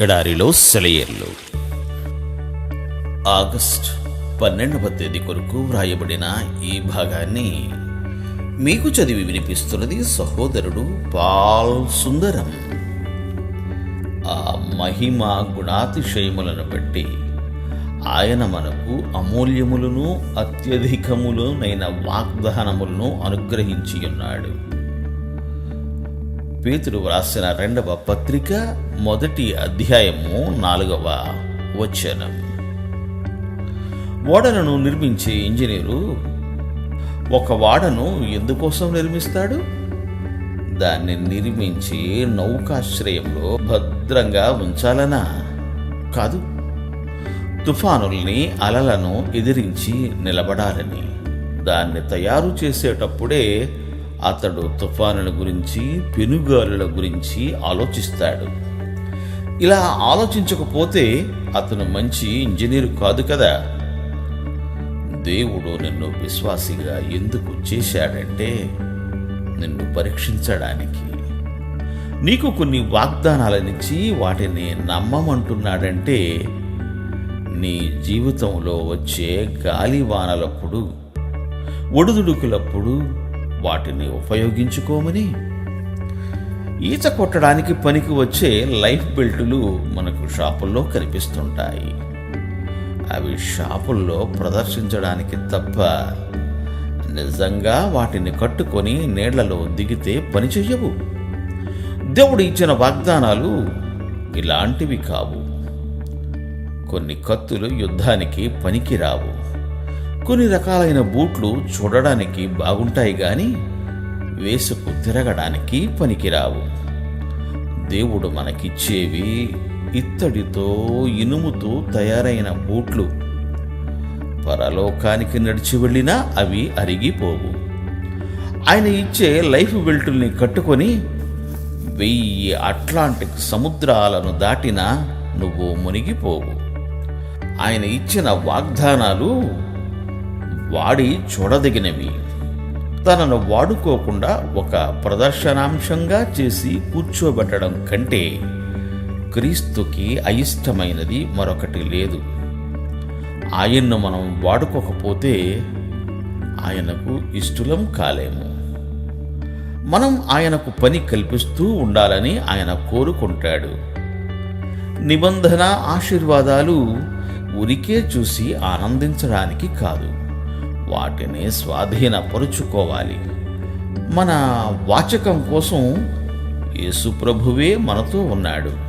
ఎడారిలో సెలయేర్లు. ఆగస్ట్ పన్నెండవ తేదీ కొరకు వ్రాయబడిన ఈ భాగాన్ని మీకు చదివి వినిపిస్తున్నది సహోదరుడు పాల్ సుందరం. ఆ మహిమ గుణాతిశయములను బట్టి ఆయన మనకు అమూల్యములను అత్యధికములునైన వాగ్దానములను అనుగ్రహించి ఉన్నాడు పేతుడు వ్రాసిన రెండవ పత్రిక మొదటి అధ్యాయము నాలుగవ వచనం. ఓడలను నిర్మించే ఇంజనీరు ఒక వాడను ఎందుకోసం నిర్మిస్తాడు? దాన్ని నిర్మించి నౌకాశ్రయంలో భద్రంగా ఉంచాలనా? కాదు. తుఫానుల్ని అలలను ఎదిరించి నిలబడాలని దాన్ని తయారు చేసేటప్పుడే అతడు తుఫానుల గురించి పెనుగాలుల గురించి ఆలోచిస్తాడు. ఇలా ఆలోచించకపోతే అతను మంచి ఇంజనీర్ కాదు కదా. దేవుడు నిన్ను విశ్వాసిగా ఎందుకు చేశాడంటే నిన్ను పరీక్షించడానికి. నీకు కొన్ని వాగ్దానాలనిచ్చి వాటిని నమ్మమంటున్నాడంటే నీ జీవితంలో వచ్చే గాలివానలప్పుడు ఒడుదుడుకులప్పుడు వాటిని ఉపయోగించుకోమని. ఈత కొట్టడానికి పనికి వచ్చే లైఫ్ బెల్టులు మనకు షాపుల్లో కనిపిస్తుంటాయి. అవి షాపుల్లో ప్రదర్శించడానికి తప్ప నిజంగా వాటిని కట్టుకొని నీళ్ళలో దిగితే పని చెయ్యవు. దేవుడు ఇచ్చిన వాగ్దానాలు ఇలాంటివి కావు. కొన్ని కత్తులు యుద్ధానికి పనికిరావు. కొన్ని రకాలైన బూట్లు చూడడానికి బాగుంటాయి గాని వేసుకు తిరగడానికి పనికిరావు. దేవుడు మనకిచ్చేవి ఇత్తడితో ఇనుముతో తయారైన బూట్లు. పరలోకానికి నడిచి వెళ్ళినా అవి అరిగిపోవు. ఆయన ఇచ్చే లైఫ్ బెల్టుల్ని కట్టుకొని వెయ్యి అట్లాంటిక్ సముద్రాలను దాటినా నువ్వు మునిగిపోవు. ఆయన ఇచ్చిన వాగ్దానాలు వాడి చూడదగినవి. తనను వాడుకోకుండా ఒక ప్రదర్శనాంశంగా చేసి కూర్చోబెట్టడం కంటే క్రీస్తుకి అయిష్టమైనది మరొకటి లేదు. ఆయన్ను మనం వాడుకోకపోతే ఆయనకు ఇష్టలం కాలేము. మనం ఆయనకు పని కల్పిస్తూ ఉండాలని ఆయన కోరుకుంటాడు. నిబంధన ఆశీర్వాదాలు ఉరికే చూసి ఆనందించడానికి కాదు. వాటిని స్వాధీనపరుచుకోవాలి. మన వాచకం కోసం యేసుప్రభువే మనతో ఉన్నాడు.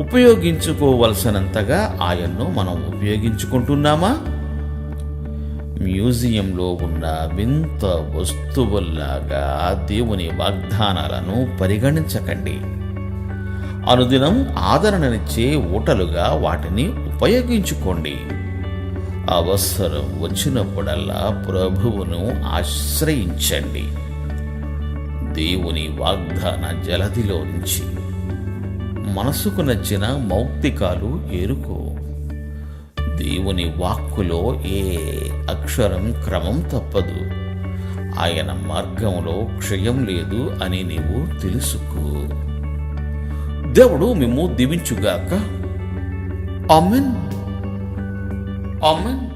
ఉపయోగించుకోవలసినంతగా ఆయన్ను మనం ఉపయోగించుకుంటున్నామా? మ్యూజియంలో ఉన్న వింత వస్తువుల్లాగా దేవుని వాగ్దానాలను పరిగణించకండి. అనుదినం ఆదరణనిచ్చే ఊటలుగా వాటిని ఉపయోగించుకోండి. అవసరం వచ్చినప్పుడల్లా ప్రభువును ఆశ్రయించండి. దేవుని వాగ్దాన జలదిలో నుంచి మనసుకు నచ్చిన మౌక్తికాలు ఏరుకో. దేవుని వాక్కులో ఏ అక్షరం క్రమం తప్పదు. ఆయన మార్గంలో క్షయం లేదు అని నీవు తెలుసుకో. దేవుడు మేము దీవించుగాక. ఆమెన్. Amın